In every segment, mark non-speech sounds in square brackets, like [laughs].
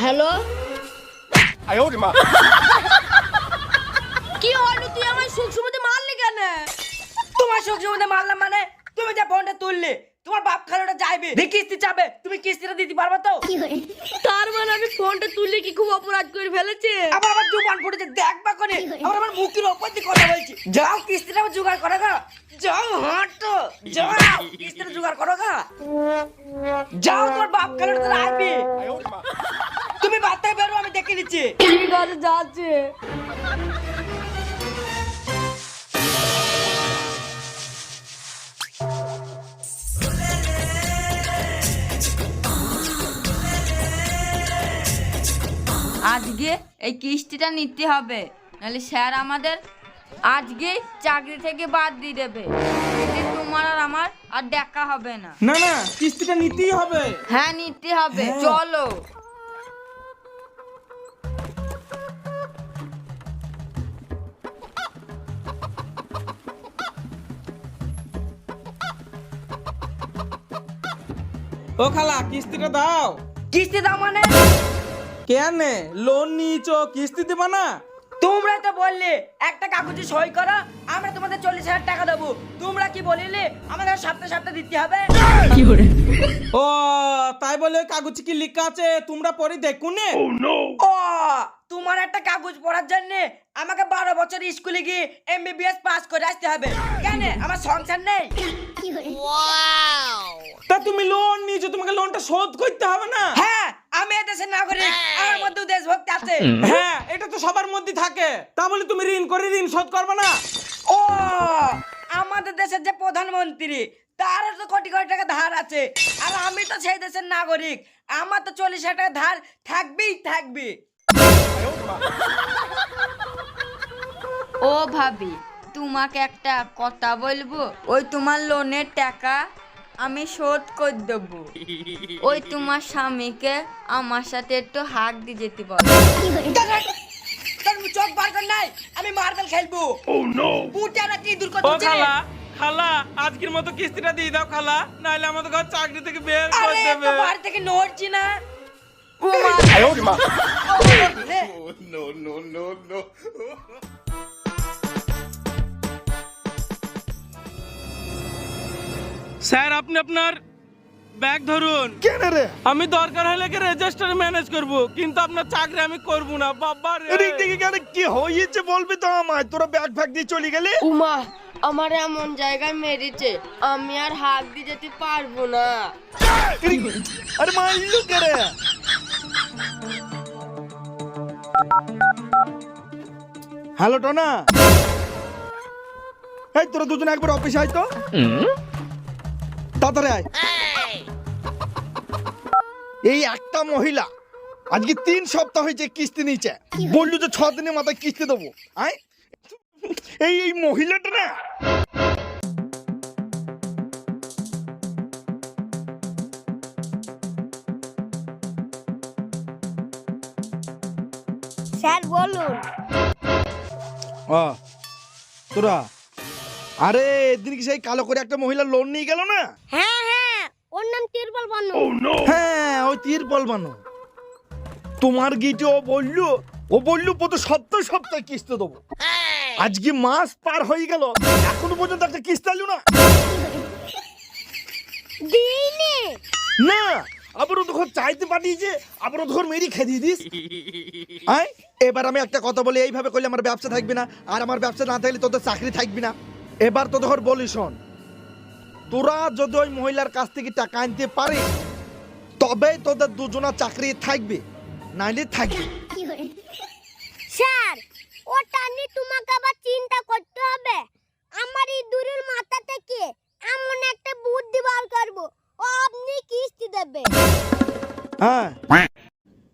Hello 哎呦我的妈！ কি [laughs] হলো তুই আমার সুখ সুবিধে মারলি কেন তোমার শোক সম্বন্ধে মারলাম মানে? তুমি যা ফোনটা তুললে তোমার বাপ খালোটা যাইবে। দিয়ে কিস্তি চাবে তুমি কিস্তিটা দিতে পারবে তো? তার মানে আমি ফোনটা তুললে কি খুব অপরাধ করে ফেলেছে? আবার আমার জুবান ফুটেছে দেখবা করে। আবার আমার মুখের ওপর দিয়ে কথা বলছি। যাও কিস্তিটা জোগাড় করো গা। যাও হাঁটো। যাও কিস্তিটা জোগাড় করো গা। যাও তোমার বাপ খালোটা আসবে। তুমি বাচ্চা বেরো আমি দেখে নিচ্ছি। ঠিক আছে যাচ্ছে। আজকে এই কিস্তিটা নিতে হবে। নাহলে স্যার আমাদের আজকে চাকরি থেকে বাদ দিয়ে দেবে। এতে তোমার আর আমার আর দেখা হবে না। না না কিস্তিটা নিতেই হবে। হ্যাঁ নিতে হবে। চলো। ও খালা কিস্তিটা দাও। কিস্তি দাও মানে? কেন? লোন নিয়েছো? কিস্তি দিবা না? তোমরা তো বললে একটা কাগজে সই করো আমরা তোমাদের চল্লিশ হাজার টাকা দেবো। তোমরা কি বলিলে আমাদের সপ্তাহে সপ্তাহে দিতে হবে? ও তাই বলে কাগজে কি লেখা আছে? তোমরা পরে দেখো ও তোমার একটা কাগজ পড়ার জন্য আমাকে বারো বছর স্কুলে গিয়ে এমবিবিএস পাস করে আসতে হবে। কেন? আমার সংসার নেই। তা তুমি লোন নিয়েছো তোমাকে লোনটা শোধ করতে হবে না? হ্যাঁ আমি দেশের নাগরিক আমার মধ্যে দেশভক্তি আছে। হ্যাঁ এটা তো সবার মধ্যে থাকে। তা বলে তুমি ঋণ করে ঋণ শোধ করবে না? ও আমাদের দেশের যে প্রধানমন্ত্রী তার তো কোটি কোটি টাকা ধার আছে। আর আমি তো সেই দেশের নাগরিক আমার তো চল্লিশ হাজার টাকা ধার থাকবেই থাকবে। ও ভাবি তোমাকে একটা কথা বলব? ওই তোমার লোনের টাকা আমি শোধ করে দেবো। ওই তোমার স্বামীকে আমার সাথে একটু হাক দিয়ে যেতে পারো চোখ বার কর নাই আমি মার্বেল খেলব। oh, ও নো পুটারা কি দূর করতে খালা খালা আজকের মতো কিস্তিটা দিয়ে দাও খালা নাহলে আমাদের ঘর চাকরি থেকে বের করে দেবে। আরে বাড়ি থেকে নড়ছি না। ও মা no no no no sir আপনি আপনার ব্যাগ ধরুন। কেন রে? আমি দরকার হলে কি রেজিস্টার ম্যানেজ করব কিন্তু আপনার চাকরি আমি করব না বাবা রে। এদিক থেকে কেন কি হয়েছে বলবি তো আমায়? তোরা ব্যাগ ফ্যাগ দিয়ে চলে গেলি? উমা আমার এমন জায়গায় মেরেছে আমি আর হাত দিয়ে যেতে পারব না। আরে মারলু কে রে? হ্যালো টনা। এই তোরা দুজন একবার অফিসে আয় তো। তাড়াতাড়ি আয়। এই একটা মহিলা আজকে তিন সপ্তাহ হয়েছে কিস্তি নিচ্ছে বলল যে ছ দিনের মাথায় কিস্তি দেবো। আয়। এই এই মহিলাটা না। স্যার বলুন। তোরা আরে এদিন কি সেই কালো করে একটা মহিলা লোন নিয়ে গেল না? হ্যাঁ হ্যাঁ ওর নাম তিরপল বানু হ্যাঁ ওই তীর বলবানো তোমার গিটে ও বলল ও বলল প্রতি সপ্তাহ সপ্তাহে কিস্তি দেবো। আজকে মাস পার হয়ে গেল এখনও পর্যন্ত একটা কিস্তি আলু না। দিনে না আবার ও তখন চাইতে পাঠিয়েছে আবার ও তখন মেরি খেয়ে দিস। [laughs] আয় এবার আমি একটা কথা বলি এইভাবে করলে আমার ব্যবসা থাকবে না আর আমার ব্যবসা না থাকলে তোদের চাকরি থাকবে না। এবার তো ধর বলি শোন তোরা যদি ওই মহিলার কাছ থেকে টাকা আনতে পারিস তবেই তোদের দুজনা চাকরি থাকবে নাইলে থাকবে। স্যার ওটা নিয়ে তোমাকে আবার চিন্তা করতে হবে। আমার এই দূরের মাথা থেকে এমন একটা বুদ্ধি বার করব ও আপনি কিস্তি দেবে হ্যাঁ।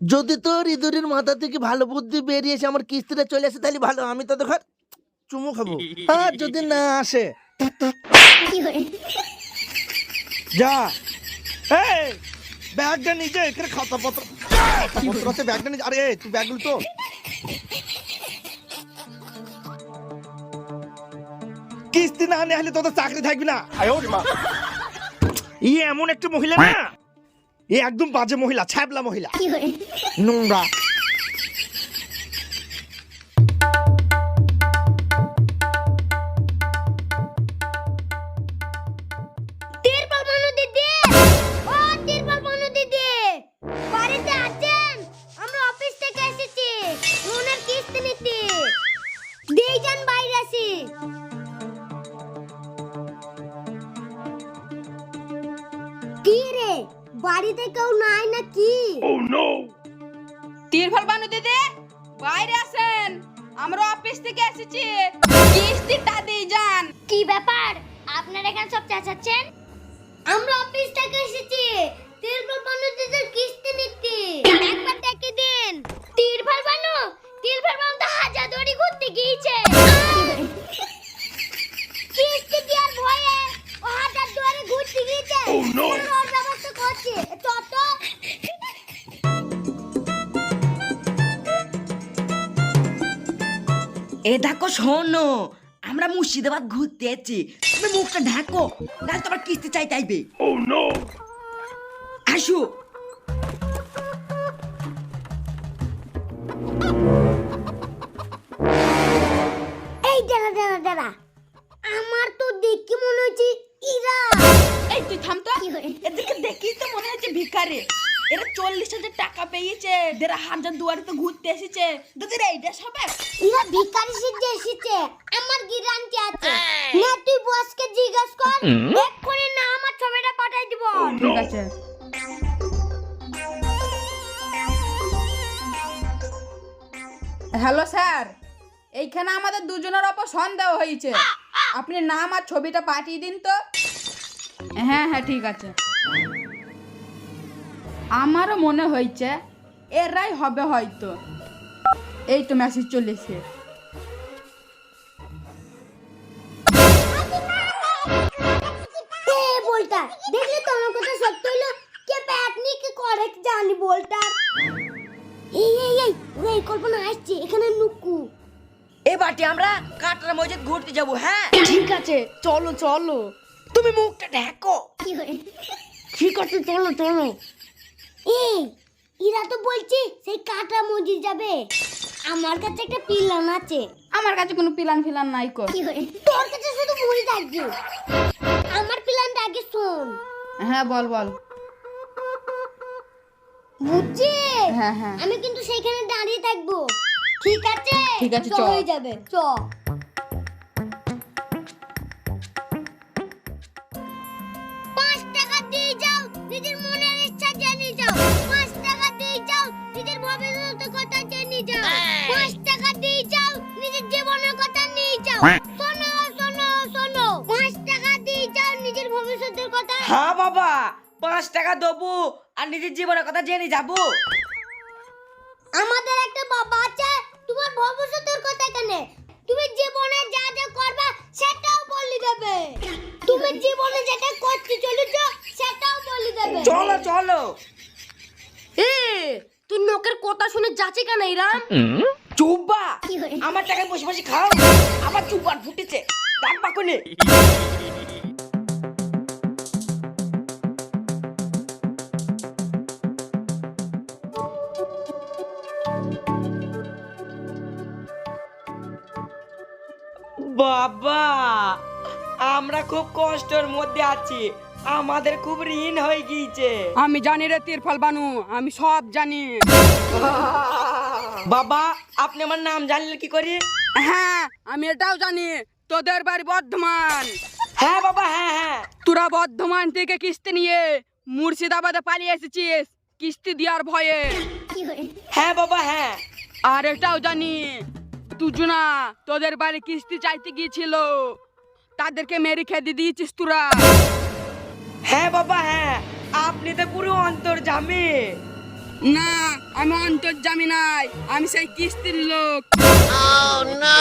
যদি তোর ইঁদুরের মাথা থেকে ভালো বুদ্ধি বেরিয়েছে আমার কিস্তিটা চলে আসে তাহলে ভালো আমি তো দেখর চুমু খাব। হ্যাঁ যদি না আসে। যা। ব্যাগটা নিজে এখানে খাতা পত্র আছে ব্যাগটা নিজে আরে তুই ব্যাগগুলো তো কিস্তি না তোদের চাকরি থাকবি না। ই ইয়ে, এমন একটা মহিলা না? এ একদম বাজে মহিলা ছ্যাবলা মহিলা। নোংরা। যান কি রে? বাড়িতে কেউ নাই নাকি? তিরফল বানু দিদি বাইরে আসেন। আমরা অফিস থেকে এসেছি। কিস্তিটা দিয়ে যান। কি ব্যাপার? আপনারা এখানে সব চেঁচাচ্ছেন? আমরা অফিস থেকে এসেছি। তিরপল বানু দিদির কিস্তি নিতে একবার ডেকে দিন। তিরপল বানু তিরপল বানু তো হাজার দড়ি ঘুরতে গিয়েছে। কিস্তি দেওয়ার ভয়ে? ও হাজার দড়ি ঘুরতে গিয়েছে। ও নো ওর ব্যবস্থা করছে। তত এ দেখো শোনো আমরা মুর্শিদাবাদ ঘুরতে এসেছি। তুমি মুখটা ঢাকো নাহলে তোমার কিস্তি চাই চাইবে। আসো। দাঁড়া দাঁড়া দাঁড়া আমার তো দেখে মনে হচ্ছে ইরা। এই তুই থাম তো। কি হলো? এদেরকে দেখি তো মনে হচ্ছে ভিখারি। এরা চল্লিশ হাজার টাকা পেয়েছে। এরা হাজার দুয়ারে তো ঘুরতে এসেছে। তোদের এইটা সবে। ইরা ভিখারি সেজে এসেছে। আমার গিরান্টি আছে। না তুই বসকে জিজ্ঞেস কর। এক্ষুনি না আমার ছবিটা পাঠাই দিব। ঠিক আছে। Hello sir. এইখানে আমাদের দুজনের ওপর সন্দেহ হয়েছে। আপনি নাম আর ছবিটা পাঠিয়ে দিন তো। হ্যাঁ হ্যাঁ ঠিক আছে। আমারও মনে হয়েছে এরাই হবে হয়তো। এই তো মেসেজ চলেছে এ বলটা দেখলি তো আমার কথা সত্য হলো। কে ব্যাটনি কে জানি বলটা? এই এই এই ওরে এই কল্পনা আসছে এখানে নুকু। এবারটি আমরা কাটরা মসজিদ ঘুরতে যাব হ্যাঁ? ঠিক আছে। চলো চলো। তুমি মুখটা ঢাকো। ঠিক আছে চলো চলো। এই ইরা তো বলছি সেই কাটা মসজিদ যাবে। আমার কাছে একটা পিলান আছে। আমার কাছে কোনো প্ল্যান ফিলান নাই কর কি তোর কাছে শুধু মুড়ি থাকবে। আমার প্ল্যানটা আগে শোন। হ্যাঁ বল বল। বুঝছি হ্যাঁ হ্যাঁ। আমি কিন্তু সেখানে দাঁড়িয়ে থাকব। ঠিক আছে? ঠিক আছে, চ। হয়ে যাবে চ। পাঁচ টাকা দিয়ে যাও নিজের মনের ইচ্ছা জেনে যাও। পাঁচ টাকা দিয়ে যাও নিজের ভবিষ্যতের কথা জেনে যাও। পাঁচ টাকা দিয়ে যাও নিজের জীবনের কথা নিয়ে যাও। শোনো শোনো শোনো। পাঁচ টাকা দিয়ে যাও নিজের ভবিষ্যতের কথা। হ্যাঁ বাবা। পাঁচ টাকা দেবো আর নিজের জীবনের কথা জেনে যাব। আমাদের একটা বাবা আছে তোমার ভবিষ্যতের কথা কেন তুমি জীবনে যা যা করবে সেটাও বলে দেবে। তুমি জীবনে যেটা করতে চলেছ সেটাও বলে দেবে। চলো চলো। এ তুই লোকের কথা শুনে যাচ্ছে কেন ইরাম চুব্বা আমার টাকায় বসে বসে খাও। আবার চুব্বার ফুটেছে। ডাকবা কোনে বাবা আমরা খুব কষ্টের মধ্যে আছি। আমাদের খুব ঋণ হয়ে গিয়েছে। আমি জানি রে তিরফল বানু আমি সব জানি। [laughs] বাবা আপনি আমার নাম জানলে কি করি? হ্যাঁ আমি এটাও জানি তোদের বাড়ি বর্ধমান। হ্যাঁ বাবা হ্যাঁ হ্যাঁ। তোরা বর্ধমান থেকে কিস্তি নিয়ে মুর্শিদাবাদে পালিয়ে এসেছিস কিস্তি দেওয়ার ভয়ে। হ্যাঁ বাবা হ্যাঁ। আর এটাও জানি দুজনা তোদের বাড়ি কিস্তি চাইতে গিয়েছিল। তাদেরকে মেরে খেতে দিয়েছিস তোরা। হ্যাঁ বাবা হ্যাঁ। আপনি তো পুরো অন্তর জামি না আমি অন্তর জামি নাই আমি সেই কিস্তির লোক। oh, না